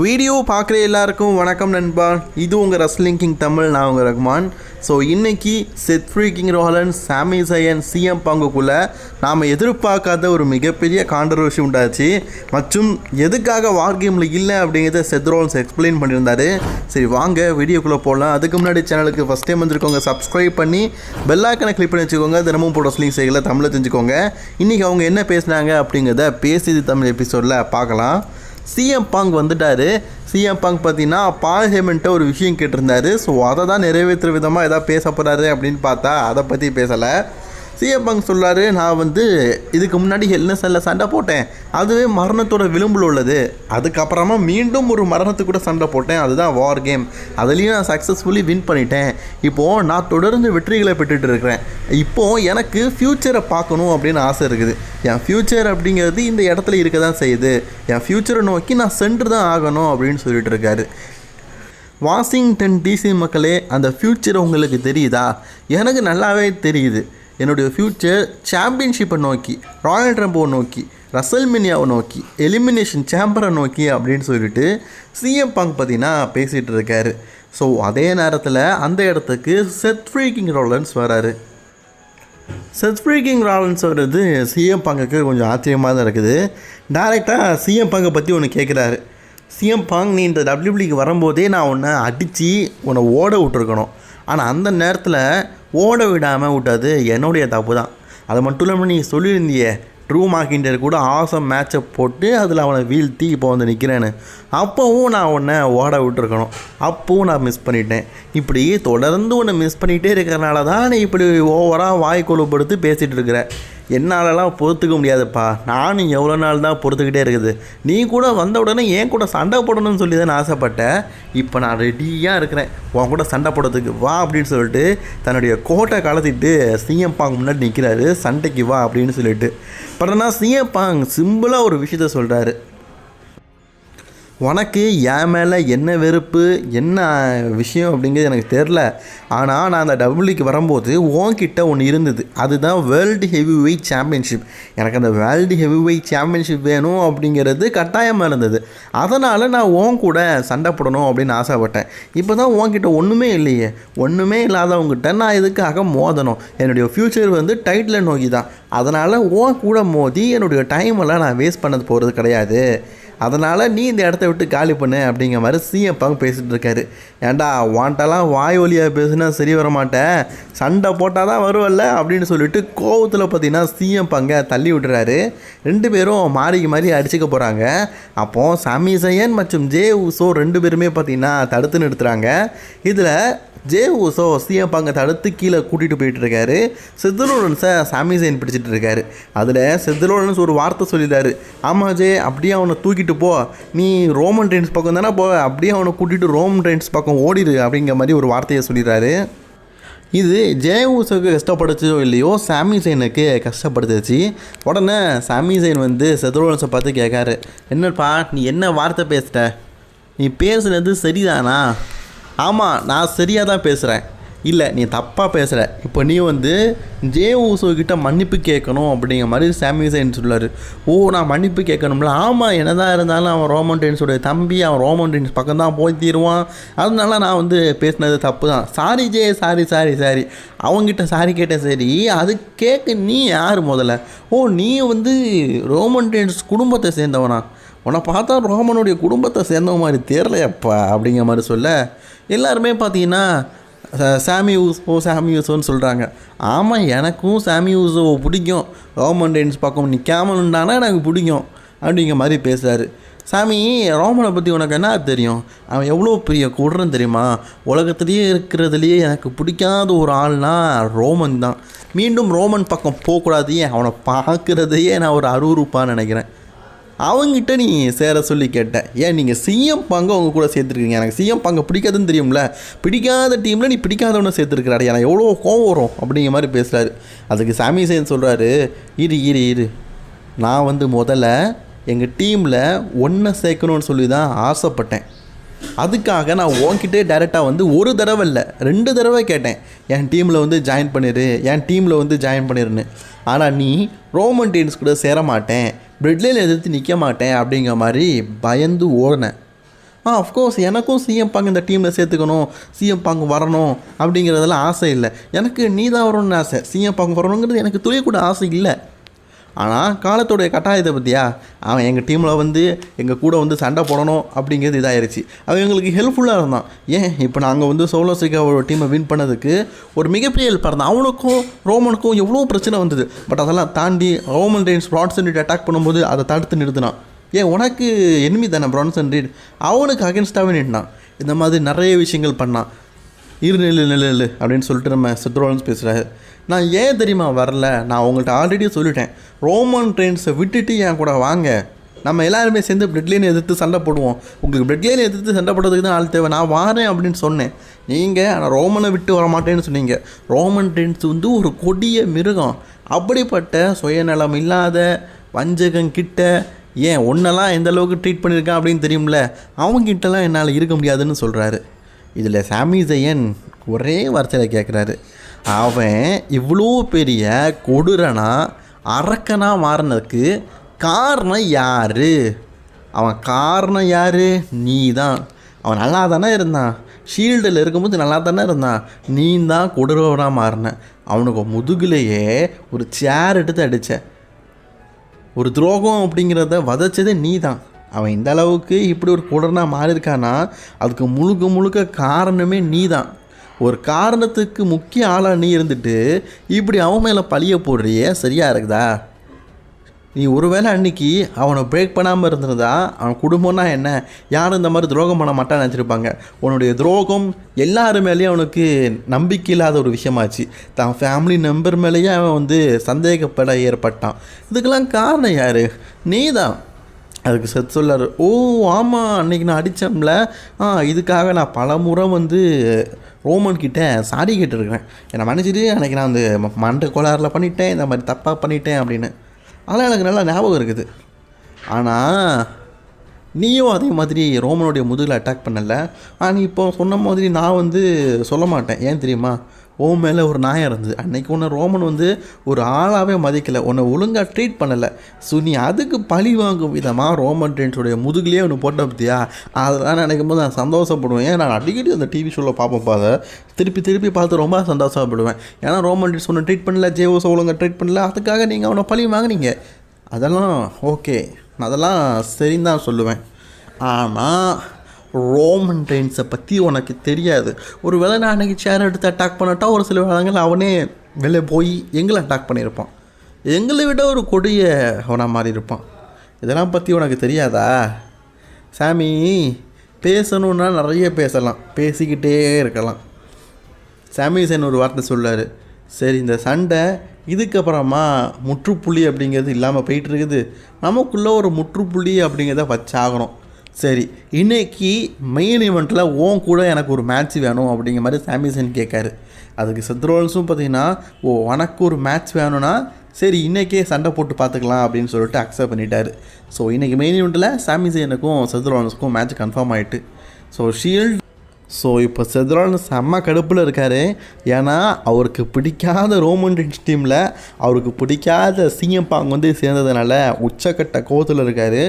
Video பார்க்குற எல்லாருக்கும் வணக்கம் நண்பா. இது உங்கள் ரஸ்லிங் கிங் தமிழ் நான் உங்கள் ரகுமான். ஸோ இன்னைக்கு செத் ஃப்ரீ கிங் ரோஹலன் சாமி சயன் சிஎம் பங்குக்குள்ளே நாம் எதிர்பார்க்காத ஒரு மிகப்பெரிய கான்ட்ரவர்சி உண்டாச்சு. மற்றும் எதுக்காக வார் கேமில் இல்லை அப்படிங்கிறத செத் ரோல்ஸ் எக்ஸ்பிளைன் பண்ணியிருந்தாரு. சரி வாங்க வீடியோக்குள்ளே போகலாம் அதுக்கு முன்னாடி சேனலுக்கு ஃபஸ்ட் டைம் வந்துருக்கோங்க சப்ஸ்கிரைப் பண்ணி பெல்லாக்கனை கிளிக் பண்ணி வச்சுக்கோங்க. தினமும் போட ரஸ்லிங் செய்களை தமிழை தெரிஞ்சுக்கோங்க. இன்றைக்கி அவங்க என்ன பேசுனாங்க அப்படிங்கிறத பேசியது தமிழ் எபிசோடில் பார்க்கலாம். சிஎம் பாங் வந்துட்டாரு. சிஎம் பாங் பார்த்தீங்கன்னா பார்லிமெண்ட்டை ஒரு விஷயம் கேட்டிருந்தாரு. ஸோ அதை தான் நிறைவேற்றுற விதமாக எதாவது பேச போகிறாரு அப்படின்னு பார்த்தா அதை பற்றி பேசலை. சிஎம் பாங் சொல்றாரு நான் வந்து இதுக்கு முன்னாடி ஹெல்னஸில் சண்டை போட்டேன். அதுவே மரணத்தோட விளிம்பில் உள்ளது. அதுக்கப்புறமா மீண்டும் ஒரு மரணத்துக்கு கூட சண்டை போட்டேன். அதுதான் வார் கேம் அதுலேயும் நான் சக்ஸஸ்ஃபுல்லி வின் பண்ணிட்டேன். இப்போது நான் தொடர்ந்து வெற்றிகளை பெற்றுட்டு இருக்கிறேன். இப்போது எனக்கு ஃப்யூச்சரை பார்க்கணும் அப்படின்னு ஆசை இருக்குது. என் ஃப்யூச்சர் அப்படிங்கிறது இந்த இடத்துல இருக்க தான் செய்யுது. என் ஃப்யூச்சரை நோக்கி நான் சென்று தான் ஆகணும் அப்படின்னு சொல்லிட்டு இருக்காரு. வாஷிங்டன் டிசி மக்களே அந்த ஃப்யூச்சர் உங்களுக்கு தெரியுதா? எனக்கு நல்லாவே தெரியுது. என்னுடைய ஃப்யூச்சர் சாம்பியன்ஷிப்பை நோக்கி ராயல் ட்ரம்போ நோக்கி ரசல்மினியாவை நோக்கி எலிமினேஷன் சேம்பரை நோக்கி அப்படின்னு சொல்லிட்டு சிஎம் பங்க் பார்த்தீங்கன்னா பேசிகிட்டு இருக்காரு. ஸோ அதே நேரத்தில் அந்த இடத்துக்கு செத் ஃப்ரீக்கிங் ரோலன்ஸ் வராரு. செத் ஃப்ரீக்கிங் ராலன்ஸ் வர்றது சிஎம் பங்குக்கு கொஞ்சம் ஆச்சரியமாக தான் இருக்குது. டேரெக்டாக சிஎம் பங்கை பற்றி ஒன்று கேட்குறாரு சிஎம் பாங் நீ இந்த டபிள்யூபிளிக்கு வரும்போதே நான் உன்னை அடித்து உன்னை ஓட விட்டுருக்கணும். ஆனால் அந்த நேரத்தில் ஓட விடாமல் விட்டது என்னுடைய தப்பு தான் அது மட்டும் இல்லாமல் நீ சொல்லியிருந்தியே ட்ரூ மார்க்கிண்டர் கூட ஆசம் மேட்சை போட்டு அதில் அவனை வீழ்த்தி இப்போ வந்து நிற்கிறேன்னு அப்போவும் நான் உன்னை ஓட விட்டுருக்கணும். அப்போவும் நான் மிஸ் பண்ணிட்டேன். இப்படி தொடர்ந்து உன்னை மிஸ் பண்ணிகிட்டே இருக்கிறனால தான் நீ இப்படி ஓவராக வாய் கொழுப்படுத்து பேசிகிட்டு இருக்கிற. என்னாலலாம் பொறுத்துக்க முடியாதுப்பா. நானும் எவ்வளோ நாள் தான் பொறுத்துக்கிட்டே இருக்குது. நீ கூட வந்த உடனே ஏன் கூட சண்டை போடணும்னு சொல்லி தான் ஆசைப்பட்டேன். இப்போ நான் ரெடியாக இருக்கிறேன். உன் கூட சண்டை போடுறதுக்கு வா அப்படின்னு சொல்லிட்டு தன்னுடைய கோட்டை கலத்திட்டு சிஎம் பாங் முன்னாடி நிற்கிறாரு சண்டைக்கு வா அப்படின்னு சொல்லிட்டு. பட் ஆனால் சிஎம் பாங் சிம்பிளாக ஒரு விஷயத்த சொல்கிறாரு உனக்கு என் மேலே என்ன வெறுப்பு என்ன விஷயம் அப்படிங்கிறது எனக்கு தெரில ஆனால் நான் அந்த டபுள்யூக்கு வரும்போது உன்கிட்ட ஒன்று இருந்தது. அதுதான் வேர்ல்டு ஹெவி வெயிட் சாம்பியன்ஷிப் எனக்கு அந்த வேர்ல்டு ஹெவி வெயிட் சாம்பியன்ஷிப் வேணும் அப்படிங்கிறது கட்டாயமாக இருந்தது. அதனால் நான் உன் கூட சண்டை போடணும் அப்படின்னு ஆசைப்பட்டேன். இப்போ தான் உன்கிட்ட ஒன்றுமே இல்லையே. ஒன்றுமே இல்லாதவங்ககிட்ட நான் இதுக்காக மோதணும்? என்னுடைய ஃப்யூச்சர் வந்து டைட்டில் நோக்கி தான் அதனால் உன் கூட மோதி என்னுடைய டைமெல்லாம் நான் வேஸ்ட் பண்ணது போகிறது கிடையாது. அதனால் நீ இந்த இடத்த விட்டு காலி பண்ணு அப்படிங்கிற மாதிரி சிஎம் பங்கு பேசிகிட்டு இருக்காரு. ஏன்டா வாண்டெல்லாம் வாய் வழியாக பேசுனா சரி வர மாட்டேன் சண்டை போட்டால் தான் வருவல்ல அப்படின்னு சொல்லிட்டு கோவத்தில் பார்த்தீங்கன்னா சிஎம் பங்கை தள்ளி விட்டுறாரு. ரெண்டு பேரும் மாறிக்கு மாறி அடிச்சுக்க போகிறாங்க அப்போது சமீசையன் மற்றும் ஜே உசோ ரெண்டு பேருமே பார்த்தீங்கன்னா தடுத்து நிறுத்துகிறாங்க இதில் ஜே ஊசோ சிஎம் தடுத்து கீழே கூட்டிகிட்டு போயிட்டு இருக்காரு செத்துலோலன்ஸை சாமி சைன் பிடிச்சிட்டு இருக்காரு அதில் சித்தலோடன்ஸ் ஒரு வார்த்தை சொல்லிட்டாரு. ஆமாம் ஜே அப்படியே அவனை தூக்கிட்டு போ. நீ ரோமன் ட்ரெயின்ஸ் பக்கம் தானே போ. அப்படியே அவனை கூட்டிகிட்டு ரோமன் ட்ரெயின்ஸ் பக்கம் ஓடிடு அப்படிங்கிற மாதிரி ஒரு வார்த்தையை சொல்லிடுறாரு. இது ஜெயவூசுக்கு கஷ்டப்படுச்சோ இல்லையோ சாமி சைனுக்கு கஷ்டப்படுத்துச்சு. உடனே சாமி சைன் வந்து செதுரோன்ஸை பார்த்து கேட்காரு. என்னப்பா நீ என்ன வார்த்தை பேசிட்ட நீ பேசுனது சரிதானா? ஆமாம் நான் சரியாக தான் பேசுகிறேன் இல்லை நீ தப்பாக பேசுகிற இப்போ நீ வந்து ஜே ஊசோ கிட்ட மன்னிப்பு கேட்கணும் அப்படிங்கிற மாதிரி சாமி சைன் சொல்லார் ஓ நான் மன்னிப்பு கேட்கணும்ல. ஆமாம் என்னதான் இருந்தாலும் அவன் ரோமன் டென்ஸோடைய தம்பி அவன் ரோமன் டென்ஸ் பக்கம் தான் போய் தீருவான். அதனால நான் வந்து பேசினது தப்பு தான் சாரி ஜே சாரி சாரி சாரி அவங்ககிட்ட சாரி கேட்டேன் சரி. அது கேட்க நீ யார் முதல்ல? ஓ நீ வந்து ரோமன் டென்ஸ் குடும்பத்தை சேர்ந்தவனா? உன்னை பார்த்தா ரோமனுடைய குடும்பத்தை சேர்ந்தவ மாதிரி தெரியலையப்பா அப்படிங்கிற மாதிரி சொல்ல. எல்லாருமே பார்த்தீங்கன்னா சாமி யூஸ்போ சாமி யூஸோன்னு சொல்கிறாங்க ஆமாம் எனக்கும் சாமி யூஸோ பிடிக்கும். ரோமன் டைன்ஸ் பக்கம் நிற்காமல் இருந்தானா எனக்கு பிடிக்கும் அப்படிங்கிற மாதிரி பேசுகிறாரு சாமி ரோமனை பற்றி உனக்கு என்ன தெரியும்? அவன் எவ்வளோ பெரிய குடுறன் தெரியுமா? உலகத்துலேயே இருக்கிறதுலையே எனக்கு பிடிக்காத ஒரு ஆள்னா ரோமன் தான். மீண்டும் ரோமன் பக்கம் போகக்கூடாது அவனை பார்க்குறதையே நான் ஒரு அருவருப்பாக நினைக்கிறேன். அவங்ககிட்ட நீ சேர சொல்லி கேட்டேன் ஏன் நீங்கள் சிஎம் பங்கு அவங்க கூட சேர்த்துருக்கீங்க. எனக்கு சிஎம் பங்கு பிடிக்காதுன்னு தெரியும்ல. பிடிக்காத டீமில் நீ பிடிக்காதவனை சேர்த்துருக்கிறாடி. எனக்கு எவ்வளோ கோவம் வரும் அப்படிங்கிற மாதிரி பேசுகிறாரு அதுக்கு சாமி சேன் சொல்கிறாரு இரு இரு இரு. நான் வந்து முதல்ல எங்கள் டீமில் ஒன்றை சேர்க்கணும்னு சொல்லி தான் ஆசைப்பட்டேன். அதுக்காக நான் உன்கிட்டே டேரெக்டாக வந்து ஒரு தடவை இல்லை ரெண்டு தடவை கேட்டேன். என் டீமில் வந்து ஜாயின் பண்ணிடு என் டீமில் வந்து ஜாயின் பண்ணிருன்னு. ஆனால் நீ ரோமன் டீன்ஸ் கூட சேர மாட்டேன் பிரெட்லேயில் எதிர்த்து நிற்க மாட்டேன் அப்படிங்கிற மாதிரி பயந்து ஓடினேன். ஆ அஃப்கோர்ஸ் எனக்கும் சிஎம் பாங்க இந்த டீமில் சேர்த்துக்கணும் சிஎம் பாங்க வரணும் அப்படிங்கிறதெல்லாம் ஆசை இல்லை. எனக்கு நீ தான் வரணும்னு ஆசை. சிஎம் பாங்க வரணுங்கிறது எனக்கு துளி கூட ஆசை இல்லை. ஆனால் காலத்தோடைய கட்டாயத்தை பற்றியா அவன் எங்கள் டீமில் வந்து எங்கள் கூட வந்து சண்டை போடணும் அப்படிங்கிறது இதாகிடுச்சு அவன் எங்களுக்கு ஹெல்ப்ஃபுல்லாக இருந்தான். ஏன்? இப்போ நாங்கள் வந்து சோலோ சிகாவோட டீமை வின் பண்ணதுக்கு ஒரு மிகப்பெரிய ஹெல்ப்பாக இருந்தான் அவனுக்கும் ரோமனுக்கும் எவ்வளோ பிரச்சனை வந்தது. பட் அதெல்லாம் தாண்டி Roman Reigns Bronson Reed attack பண்ணும்போது அதை தடுத்து நிறுத்தினான். ஏன்? உனக்கு எனிமி தானே ப்ரான்சன் ரீட் அவனுக்கு அகேன்ஸ்டாகவே நின்றான் இந்த மாதிரி நிறைய விஷயங்கள் பண்ணான். இரு நில்லு நில்லு நில்லு அப்படின்னு சொல்லிட்டு நம்ம சித்ரோலன்ஸ் பேசுகிறாரு நான் ஏன் தெரியுமா வரல? நான் உங்கள்கிட்ட ஆல்ரெடி சொல்லிட்டேன். ரோமன் ட்ரெயின்ஸை விட்டுட்டு என் கூட வாங்க. நம்ம எல்லாருமே சேர்ந்து பிரெட்லைன் எதிர்த்து சண்டை போடுவோம். உங்களுக்கு பிரெட்லைன் எதிர்த்து சண்டை போடுறதுக்கு தான் ஆள் தேவை. நான் வாரேன் அப்படின்னு சொன்னேன். நீங்கள் ஆனால் ரோமனை விட்டு வர மாட்டேன்னு சொன்னீங்க. ரோமன் ட்ரெயின்ஸ் வந்து ஒரு கொடிய மிருகம். அப்படிப்பட்ட சுயநலம் இல்லாத வஞ்சகம் கிட்ட ஏன் ஒன்றெல்லாம் எந்த அளவுக்கு ட்ரீட் பண்ணியிருக்கான் அப்படின்னு தெரியும்ல? அவங்ககிட்டலாம் என்னால் இருக்க முடியாதுன்னு சொல்கிறாரு இதில் சாமி ஜெயன் ஒரே வார்த்தையில் கேட்குறாரு. அவன் இவ்வளோ பெரிய கொடூரனா அரக்கனாக மாறினதுக்கு காரணம் யார்? அவன் காரணம் யார்? நீ தான் அவன் நல்லா தானே இருந்தான். ஷீல்டில் இருக்கும்போது நல்லா தானே இருந்தான். நீ தான் கொடூரவனாக மாறின. அவனுக்கு முதுகுலையே ஒரு சேர் எடுத்து அடித்த ஒரு துரோகம் அப்படிங்கிறத வதச்சதே நீ தான் அவன் இந்த அளவுக்கு இப்படி ஒரு குடனாக மாறியிருக்கானா அதுக்கு முழுக்க முழுக்க காரணமே நீ தான் ஒரு காரணத்துக்கு முக்கிய ஆளாக நீ இருந்துட்டு இப்படி அவன் மேலே பழிய போடுறியே சரியாக இருக்குதா? நீ ஒருவேளை அன்னைக்கு அவனை பிரேக் பண்ணாமல் இருந்திருந்தா அவன் குடும்பம்னா என்ன? யாரும் இந்த மாதிரி துரோகம் பண்ண மாட்டான்னு நினச்சிருப்பாங்க. உன்னுடைய துரோகம் எல்லாரு மேலேயும் அவனுக்கு நம்பிக்கை இல்லாத ஒரு விஷயமாச்சு. தான் ஃபேமிலி மெம்பர் மேலேயே அவன் வந்து சந்தேகப்பட ஏற்பட்டான். இதுக்கெல்லாம் காரணம் யார்? நீ தான் அதுக்கு செத் சொல்லார் ஓ ஆமாம் அன்னைக்கு நான் அடித்தோம்ல ஆ இதுக்காக நான் பல முறை வந்து ரோமன் கிட்ட சாரி கேட்டிருக்கிறேன். என்னை மன்னிச்சிட்டு அன்னைக்கு நான் வந்து மண்டை கோளாறில் பண்ணிட்டேன் இந்த மாதிரி தப்பாக பண்ணிட்டேன் அப்படின்னு. அதெல்லாம் எனக்கு நல்லா ஞாபகம் இருக்குது. ஆனால் நீயும் அதே மாதிரி ரோமனுடைய முதுகில் அட்டாக் பண்ணலை. ஆனால் இப்போ சொன்ன மாதிரி நான் வந்து சொல்ல மாட்டேன். ஏன் தெரியுமா? உன் மேலே ஒரு நாயம் இருந்தது. அன்னைக்கு உன்னை ரோமன் வந்து ஒரு ஆளாகவே மதிக்கலை. உன்னை ஒழுங்காக ட்ரீட் பண்ணலை. ஸோ நீ அதுக்கு பழி வாங்கும் விதமாக ரோமன் ட்ரெயின்ஸோடைய முதுகுலேயே ஒன்று போட்ட பற்றியா அதெல்லாம் நினைக்கும் போது நான் சந்தோஷப்படுவேன். ஏன் நான் அடிக்கடி அந்த டிவி ஷோவில் பார்ப்போம் அதை திருப்பி திருப்பி பார்த்து ரொம்ப சந்தோஷப்படுவேன். ஏன்னா ரோமன் ட்ரெயின்ஸ் ஒன்று ட்ரீட் பண்ணல. ஜேஓஸ் ஒழுங்காக ட்ரீட் பண்ணல. அதுக்காக நீங்கள் அவனை பழி வாங்குனீங்க. அதெல்லாம் ஓகே நான் அதெல்லாம் சரின்னு தான் சொல்லுவேன். ஆனால் ரோமன் ரெயின்ஸை பற்றி உனக்கு தெரியாது. ஒரு வேளை நான் அன்றைக்கி சேர் எடுத்து அட்டாக் பண்ணட்டா ஒரு சில வேளைங்கள் அவனே வெளியே போய் எங்களை அட்டாக் பண்ணியிருப்பான். எங்களை விட ஒரு கொடிய அவனாக மாறி இருப்பான். இதெல்லாம் பற்றி உனக்கு தெரியாதா? சாமி பேசணுன்னா நிறைய பேசலாம். பேசிக்கிட்டே இருக்கலாம். சாமிசன் ஒரு வார்த்தை சொல்லார் சரி இந்த சண்டை இதுக்கப்புறமா முற்றுப்புள்ளி அப்படிங்கிறது இல்லாமல் போயிட்டுருக்குது நமக்குள்ளே ஒரு முற்றுப்புள்ளி அப்படிங்கிறத வச்சாகணும். சரி இன்னைக்கு மெயின் ஈவெண்ட்டில் ஓன் கூட எனக்கு ஒரு மேட்ச் வேணும் அப்படிங்கிற மாதிரி சாமிசன் கேட்காரு. அதுக்கு செத்ரோல்ஸும் பார்த்தீங்கன்னா ஓ உனக்கு ஒரு மேட்ச் வேணும்னா சரி இன்றைக்கே சண்டை போட்டு பார்த்துக்கலாம் அப்படின்னு சொல்லிட்டு அக்செப்ட் பண்ணிட்டார். ஸோ இன்றைக்கி மெயின் ஈவெண்ட்டில் சாமிசனுக்கும் செத்ரோல்ஸுக்கும் மேட்ச் கன்ஃபார்ம் ஆகிட்டு ஸோ ஷீல்ட் ஸோ இப்போ செத்ரான் செம்ம கடுப்பில் இருக்கார். ஏன்னா அவருக்கு பிடிக்காத ரோமன் ரிட்ஜ் டீமில் அவருக்கு பிடிக்காத சிஎம் பாங் வந்து சேர்ந்ததுனால உச்சக்கட்ட கோவத்தில் இருக்கார்.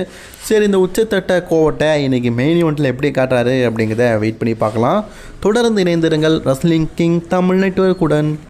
சரி இந்த உச்சத்தட்ட கோவத்தை இன்றைக்கி மெயின் இவெண்ட்டில் எப்படி காட்டுறாரு அப்படிங்கிறத வெயிட் பண்ணி பார்க்கலாம். தொடர்ந்து இணைந்திருங்கள். ரஸ்லிங் கிங் தமிழ் நெட்வொர்க்குடன்